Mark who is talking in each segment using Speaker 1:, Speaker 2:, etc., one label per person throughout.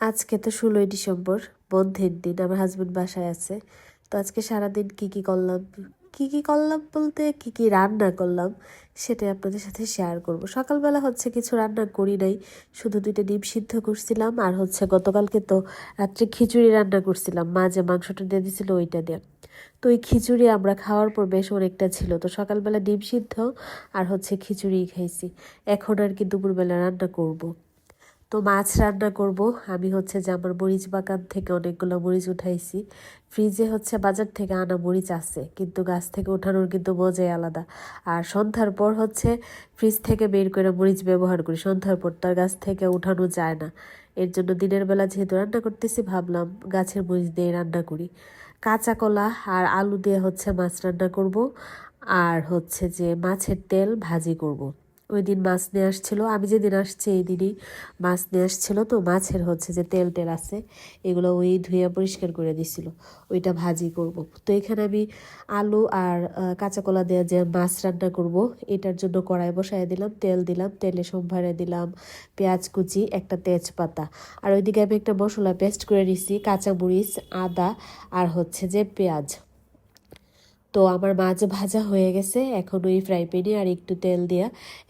Speaker 1: আজকে তো ষোলোই ডিসেম্বর, বন্ধের দিন, আমার হাজব্যান্ড বাসায় আছে। তো আজকে সারাদিন কি কি করলাম, কি কি করলাম বলতে, কি কি রান্না করলাম সেটা আপনাদের সাথে শেয়ার করব। সকালবেলা হচ্ছে কিছু রান্না করি নাই, শুধু দুইটা ডিম সিদ্ধ করছিলাম, আর হচ্ছে গতকালকে তো রাত্রে খিচুড়ি রান্না করছিলাম। মা যে মাংসটা দিয়ে দিছিল ওইটা দিয়ে। তো ওই খিচুড়ি আমরা খাওয়ার পর বেশ অনেকটা ছিল। তো সকালবেলা ডিম সিদ্ধ আর হচ্ছে খিচুড়ি খাইছি। এখন আর কি দুপুরবেলা রান্না করব। তো মাছ রান্না করব। আমি হচ্ছে যে আমার মরিচ বাগান থেকে অনেকগুলো মরিচ উঠাইছি। ফ্রিজে হচ্ছে বাজার থেকে আনা মরিচ আছে, কিন্তু গাছ থেকে ওঠানোর কিন্তু মজাই আলাদা। আর সন্ধ্যার পর হচ্ছে ফ্রিজ থেকে বের করে মরিচ ব্যবহার করি। সন্ধ্যার পর তার গাছ থেকে উঠানো যায় না। এর জন্য দিনের বেলা যেহেতু রান্না করতেছি, ভাবলাম গাছের মরিচ দিয়ে রান্না করি। কাঁচা কলা আর আলু দিয়ে হচ্ছে মাছ রান্না করব। আর হচ্ছে যে মাছের তেল ভাজি করব। ওই দিন মাছ নিয়ে আসছিল। আমি যেদিন আসছি এই দিনই মাছ নিয়ে আসছিল তো, মাছের হচ্ছে যে তেল টেল আছে, এগুলো ওই ধুয়ে পরিষ্কার করে দিছিল। ওইটা ভাজি করব। তো এখানে আমি আলু আর কাঁচা কলা দিয়ে যে মাছ রান্না করব, এটার জন্য কড়াই বসাই দিলাম, তেল দিলাম, তেলে সম্ভারে দিলাম পেঁয়াজ কুচি, একটা তেজপাতা। আর ওইদিকে আমি একটা মশলা পেস্ট করে নিছি, কাঁচামরিচ, আদা আর হচ্ছে যে পেঁয়াজ। তো আমার মাছ ভাজা হয়ে গেছে। এখন ওই ফ্রাই প্যানে আর একটু তেল দিয়া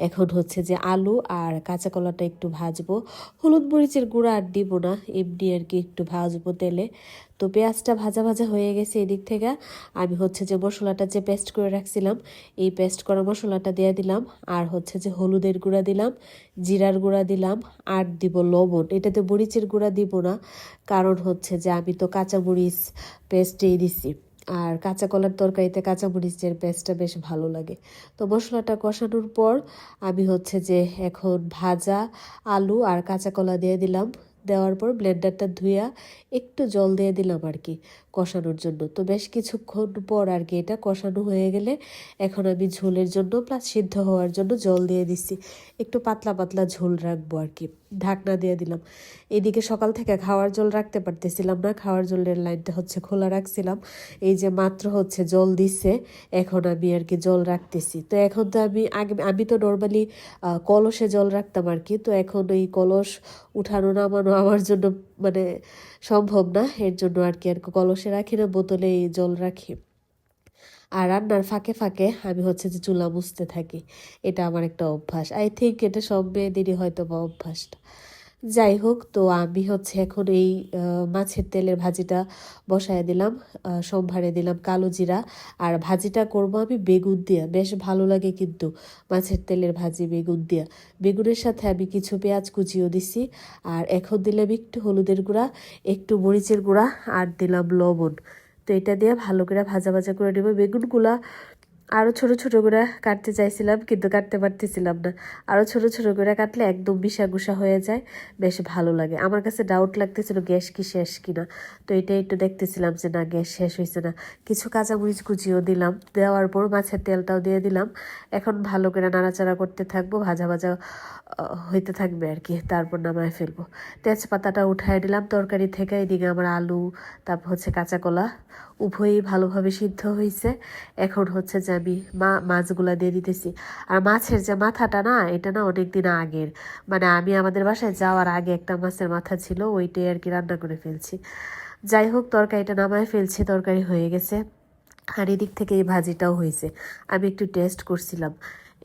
Speaker 1: এখন হচ্ছে যে আলু আর কাঁচা কলাটা একটু ভাজবো। হলুদ মরিচের গুঁড়া আর দিব না, এমনি আর কি একটু ভাজবো তেলে। তো পেঁয়াজটা ভাজা ভাজা হয়ে গেছে এদিক থেকে। আমি হচ্ছে যে মশলাটা যে পেস্ট করে রাখছিলাম, এই পেস্ট করা মশলাটা দিয়ে দিলাম। আর হচ্ছে যে হলুদের গুঁড়া দিলাম, জিরার গুঁড়া দিলাম আর দিব লবণ। এটাতে মরিচের গুঁড়া দিব না, কারণ হচ্ছে যে আমি তো কাঁচা মরিচ পেস্টেই দিছি। আর কাঁচা কলার তরকারিতে কাঁচা মরিচের পেস্টটা বেশ ভালো লাগে। তো মশলাটা কষানোর পর আমি হচ্ছে যে এখন ভাজা আলু আর কাঁচা কলা দিয়ে দিলাম। দেওয়ার পর ব্লেন্ডারটা ধুইয়া একটু জল দিয়ে দিলাম আর কি, কষানোর জন্য। তো বেশ কিছুক্ষণ পর আর কি এটা কষানো হয়ে গেলে এখন আমি ঝোলের জন্য প্লাস সিদ্ধ হওয়ার জন্য জল দিয়ে দিচ্ছি। একটু পাতলা পাতলা ঝোল রাখব আর কি, ঢাকনা দিয়ে দিলাম। এদিকে সকাল থেকে খাওয়ার জল রাখতে পারতেছিলাম না, খাওয়ার জলের লাইনটা হচ্ছে খোলা রাখছিলাম। এই যে মাত্র হচ্ছে জল দিচ্ছে, এখন আমি আর কি জল রাখতেছি। তো এখন তো আমি আগে, আমি তো নর্মালি কলসে জল রাখতাম আর কি, তো এখন ওই কলস উঠানো নামানো আমার জন্য মানে সম্ভব না। এর জন্য আর কি আর কলসে রাখি না বোতলে জল রাখি। আর রান্নার ফাঁকে ফাঁকে আমি হচ্ছে যে চুলা মুছতে থাকি। এটা আমার একটা অভ্যাস। আই থিঙ্ক এটা সব মেয়েদেরই হয়তো বা অভ্যাসটা। যাই হোক, তো আমি হচ্ছে এখন এই মাছের তেলের ভাজিটা বসায় দিলাম সম্ভারে দিলাম কালো জিরা। আর ভাজিটা করব আমি বেগুন দিয়া। বেশ ভালো লাগে কিন্তু মাছের তেলের ভাজি বেগুন দিয়া। বেগুনের সাথে আমি কিছু পেঁয়াজ কুচিও দিছি। আর এখন দিলাম একটু হলুদের গুঁড়া, একটু মরিচের গুঁড়া, আর দিলাম লবণ। তো এটা দিয়ে ভালো করে ভাজা ভাজা করে নেব। বেগুনগুলা আরও ছোট ছোট করে কাটতে চাইছিলাম, কিন্তু কাটতে পারতেছিলাম না। আরও ছোট ছোট করে কাটলে একদম বিষা গুসা হয়ে যায়। বেশ ভালো লাগে। আমার কাছে ডাউট লাগতেছিল গ্যাস কি শেষ কিনা। তো এটা একটু দেখতেছিলাম যে, না, গ্যাস শেষ হয়েছে না। কিছু কাঁচামরিচ কুচিও দিলাম। দেওয়ার পর মাছের তেলটাও দিয়ে দিলাম। এখন ভালো করে নাড়াচাড়া করতে থাকব, ভাজা ভাজা হইতে থাকবে আর কি। তারপর নামায় ফেলব। তেজপাতাটা উঠায় নিলাম তরকারি থেকে এদিকে আমার আলু, তারপর হচ্ছে কাঁচা কলা উভয়ই ভালোভাবে সিদ্ধ হয়েছে এখন হচ্ছে যে আমি মা, মাছগুলা দিয়ে দিতেছি। আর মাছের যে মাথাটা না, এটা না অনেক দিন আগের। মানে আমি আমাদের বাসায় যাওয়ার আগে একটা মাছের মাথা ছিল, ওইটাই আর কি রান্না করে ফেলছি। যাই হোক, তরকারিটা নামায় ফেলছি, তরকারি হয়ে গেছে। আর এদিক থেকে এই ভাজিটাও হয়েছে আমি একটু টেস্ট করছিলাম।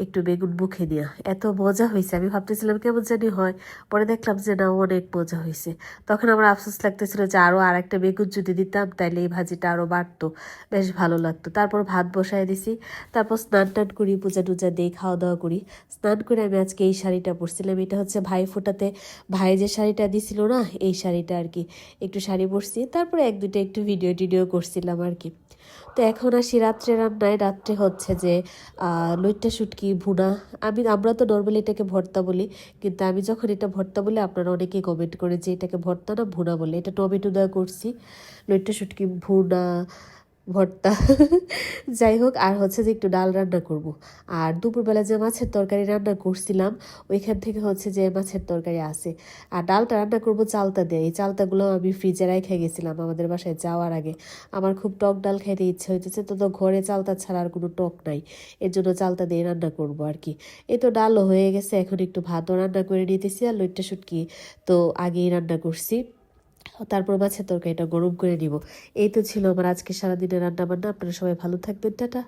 Speaker 1: একটু বেগুন মুখে নেওয়া এত মজা হয়েছে। আমি ভাবতেছিলাম কেমন জানি হয়। পরে দেখলাম যে না, অনেক মজা হয়েছে। তখন আমার আফসোস লাগতেছিল যে আরও আর একটা বেগুন যদি দিতাম, তাইলে এই ভাজিটা আরও বাড়তো। বেশ ভালো লাগতো। তারপর ভাত বসায় দিছি। তারপর স্নান টান করি, পূজা টুজা দিয়ে খাওয়া দাওয়া করি। স্নান করে আমি আজকে এই শাড়িটা পরছিলাম। এটা হচ্ছে ভাই ফোটাতে, ভাই যে শাড়িটা দিছিল না, এই শাড়িটা আর কি। একটু শাড়ি পরছি। তারপরে এক দুটো একটু ভিডিও টিডিও করছিলাম আর কি। তো এখন আসি রাত্রে রান্নায়। রাত্রে হচ্ছে যে লইট্টা শুটকি ভুনা? আমি, আমরা তো নর্মালি এটাকে ভর্তা বলি, কিন্তু আমি যখন এটা ভর্তা বলি আপনারা অনেকেই কমেন্ট করে যে এটাকে ভর্তা না ভুনা বলে। এটা টমেটো দেওয়া করছি লইট্টা শুটকি ভুনা ভর্তা। যাই হোক, আর হচ্ছে যে একটু ডাল রান্না করব। আর দুপুরবেলা যে মাছের তরকারি রান্না করছিলাম, ওইখান থেকে হচ্ছে যে মাছের তরকারি আছে। আর ডালটা রান্না করব চালতা দিয়ে। এই চালতাগুলো আমি ফ্রিজে রাখে গেছিলাম আমাদের বাসায় যাওয়ার আগে। আমার খুব টক ডাল খাইতে ইচ্ছে হইতেছে, তো তো ঘরে চালতা ছাড়া আর কোনো টক নাই। এর জন্য চালতা দিয়ে রান্না করব আর কি। এই তো ডালও হয়ে গেছে, এখন একটু ভাতও রান্না করে নিতেছি আর লইট্টা শুটকি তো আগেই রান্না করছি। তারপর মাছের তরকারিটা গরম করে নিব। এই তো ছিল আমার আজকে সারাদিনের রান্নাবান্না। আপনারা সবাই ভালো থাকবেন। টাটা।